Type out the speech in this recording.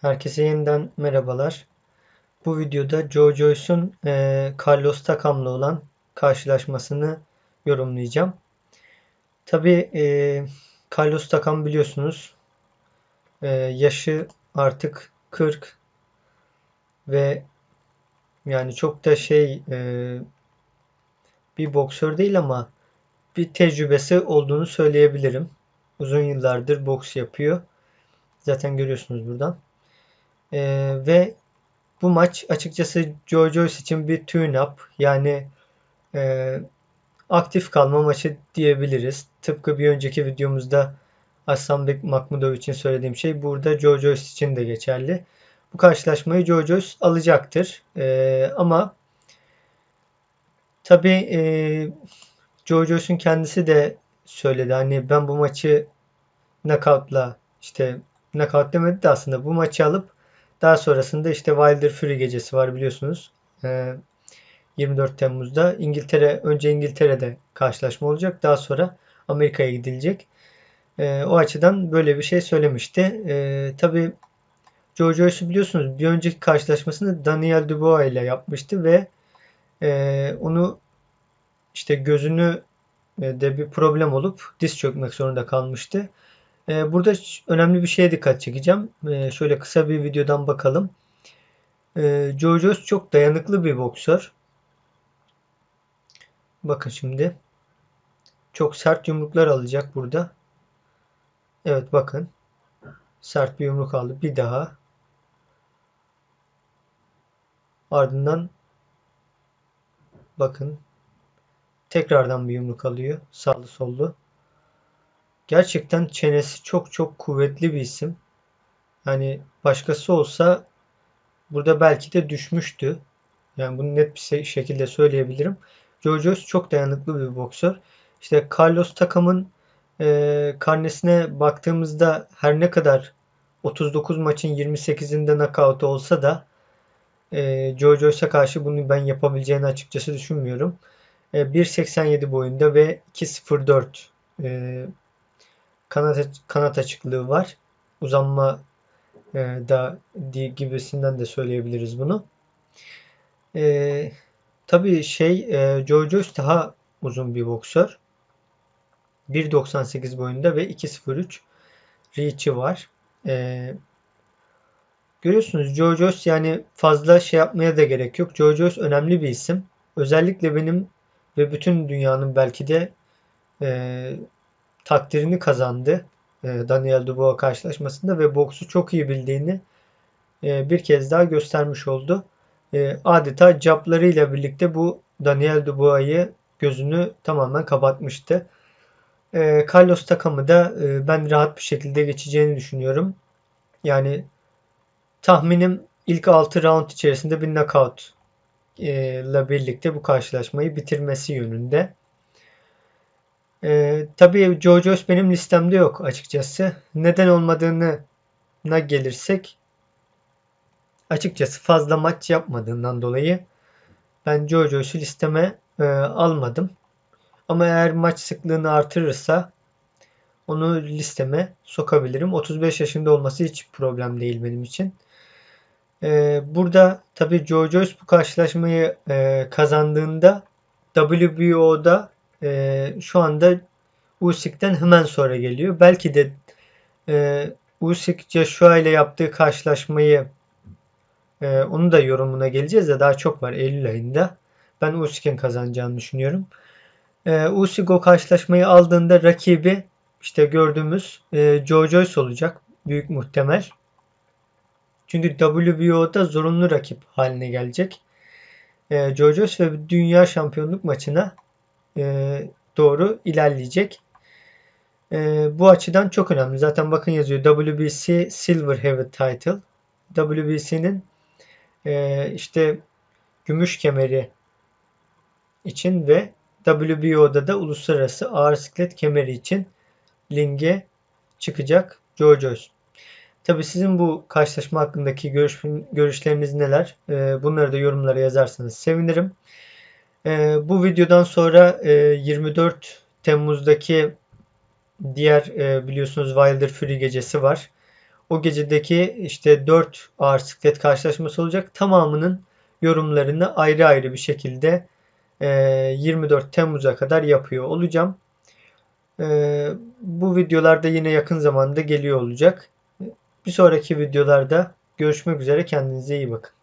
Herkese yeniden merhabalar. Bu videoda Joe Joyce'un e, Carlos Takam'la olan karşılaşmasını yorumlayacağım. Tabi e, Carlos Takam biliyorsunuz e, yaşı artık 40 ve yani çok da şey e, bir boksör değil ama bir tecrübesi olduğunu söyleyebilirim. Uzun yıllardır boks yapıyor. Zaten görüyorsunuz buradan. Ee, ve bu maç açıkçası Joe Joyce için bir tune-up yani e, aktif kalma maçı diyebiliriz. Tıpkı bir önceki videomuzda Aslanbek Makmudov için söylediğim şey burada Joe Joyce için de geçerli. Bu karşılaşmayı Joe Joyce alacaktır. Ee, ama tabii e, Joe Joyce'un kendisi de söyledi. Hani ben bu maçı knockout'la işte knockout demedi de aslında bu maçı alıp daha sonrasında işte Wilder Fury gecesi var biliyorsunuz. 24 ee, Temmuz'da İngiltere önce İngiltere'de karşılaşma olacak. Daha sonra Amerika'ya gidilecek. Ee, o açıdan böyle bir şey söylemişti. Ee, Tabi Joe Joyce'u biliyorsunuz bir önceki karşılaşmasını Daniel Dubois ile yapmıştı ve e, onu işte gözünü e, de bir problem olup diz çökmek zorunda kalmıştı. Ee, burada önemli bir şeye dikkat çekeceğim. Ee, şöyle kısa bir videodan bakalım. Ee, Joyce çok dayanıklı bir boksör. Bakın şimdi. Çok sert yumruklar alacak burada. Evet bakın. Sert bir yumruk aldı. Bir daha. Ardından bakın tekrardan bir yumruk alıyor. Sağlı sollu. Gerçekten çenesi çok çok kuvvetli bir isim. Yani başkası olsa burada belki de düşmüştü. Yani bunu net bir şekilde söyleyebilirim. Joyce çok dayanıklı bir boksör. İşte Carlos Takam'ın e, karnesine baktığımızda her ne kadar 39 maçın 28'inde knockout olsa da e, Joyce'a karşı bunu ben yapabileceğini açıkçası düşünmüyorum. E, 1.87 boyunda ve 2.04 e, kanat, kanat açıklığı var. Uzanma e, da gibisinden de söyleyebiliriz bunu. E, tabii şey e, Joe Joyce daha uzun bir boksör. 1.98 boyunda ve 2.03 reach'i var. E, görüyorsunuz Joe Joyce yani fazla şey yapmaya da gerek yok. Joe Joyce önemli bir isim. Özellikle benim ve bütün dünyanın belki de e, takdirini kazandı e, Daniel Dubois karşılaşmasında ve boksu çok iyi bildiğini e, bir kez daha göstermiş oldu. E, adeta caplarıyla birlikte bu Daniel Dubois'ı gözünü tamamen kapatmıştı. Carlos Takam'ı da ben rahat bir şekilde geçeceğini düşünüyorum. Yani tahminim ilk 6 round içerisinde bir knockout ile birlikte bu karşılaşmayı bitirmesi yönünde. Ee, tabii Joe Joyce benim listemde yok açıkçası. Neden olmadığını na gelirsek açıkçası fazla maç yapmadığından dolayı ben Joe Joyce'u listeme e, almadım. Ama eğer maç sıklığını artırırsa onu listeme sokabilirim. 35 yaşında olması hiç problem değil benim için. Ee, burada tabii Joe Joyce bu karşılaşmayı e, kazandığında WBO'da e, şu anda Usyk'ten hemen sonra geliyor. Belki de e, Usyk Joshua ile yaptığı karşılaşmayı e, onu da yorumuna geleceğiz de daha çok var Eylül ayında. Ben Usyk'in kazanacağını düşünüyorum. E, Usyk o karşılaşmayı aldığında rakibi işte gördüğümüz e, Joe Joyce olacak. Büyük muhtemel. Çünkü WBO'da zorunlu rakip haline gelecek. E, Joe Joyce ve dünya şampiyonluk maçına e, doğru ilerleyecek. E, bu açıdan çok önemli. Zaten bakın yazıyor WBC Silver Heavy Title. WBC'nin e, işte gümüş kemeri için ve WBO'da da uluslararası ağır siklet kemeri için linge çıkacak Joyce. Tabi sizin bu karşılaşma hakkındaki görüş, görüşleriniz neler? E, bunları da yorumlara yazarsanız sevinirim. E, bu videodan sonra e, 24 Temmuz'daki diğer e, biliyorsunuz Wilder Fury gecesi var. o gecedeki işte 4 ağır siklet karşılaşması olacak. Tamamının yorumlarını ayrı ayrı bir şekilde 24 Temmuz'a kadar yapıyor olacağım. Bu videolarda yine yakın zamanda geliyor olacak. Bir sonraki videolarda görüşmek üzere. Kendinize iyi bakın.